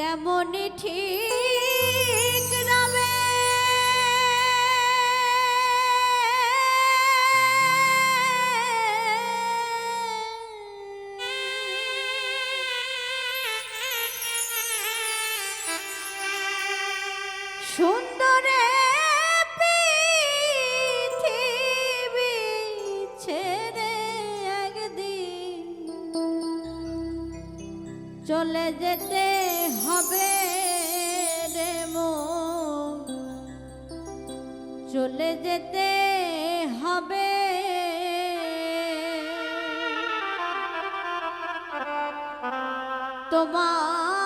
তেমনি ঠিক রবে। সুন্দরে চলে যেতে হবে রে মো চলে যেতে হবে। তোমার